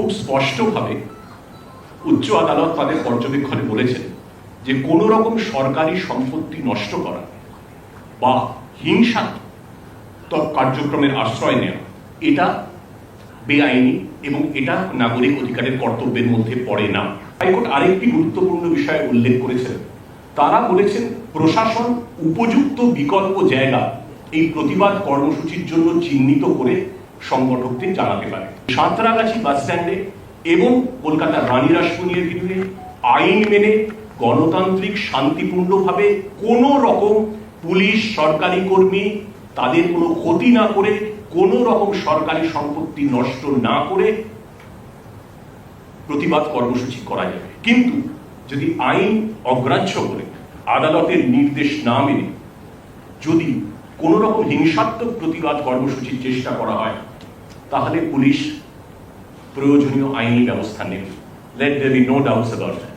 খুব স্পষ্টভাবে উচ্চ আদালত তাদের পর্যবেক্ষণে বলেছেন যে কোনো রকম সরকারি সম্পত্তি নষ্ট করা বা হিংসাত্মক কার্যক্রমের আশ্রয় নেওয়া, এটা বেআইনি এবং এটা নাগরিক অধিকারের কর্তব্যের মধ্যে পড়ে না। হাইকোর্ট আরেকটি গুরুত্বপূর্ণ বিষয় উল্লেখ করেছেন। তারা বলেছেন, প্রশাসন উপযুক্ত বিকল্প জায়গা এই প্রতিবাদ কর্মসূচির জন্য চিহ্নিত করে সংগঠকদের জানাতে পারে। সাঁতরাগাছি বাস স্ট্যান্ডে এবং কলকাতার রানী রাসমণি এভিনিউয়ে আইন মেনে গণতান্ত্রিক শান্তিপূর্ণভাবে কোনো রকম পুলিশ, সরকারি কর্মী তাদের কোনো ক্ষতি না করে, কোনো রকম সরকারি সম্পত্তি নষ্ট না করে প্রতিবাদ কর্মসূচি করা যাবে। কিন্তু যদি আইন অগ্রাহ্য করে, আদালতের নির্দেশ না মেনে যদি কোনো রকম হিংসাত্মক প্রতিবাদ কর্মসূচির চেষ্টা করা হয়, তাহলে পুলিশ প্রয়োজনীয় আইনি ব্যবস্থা নেবে। Let there be no doubts that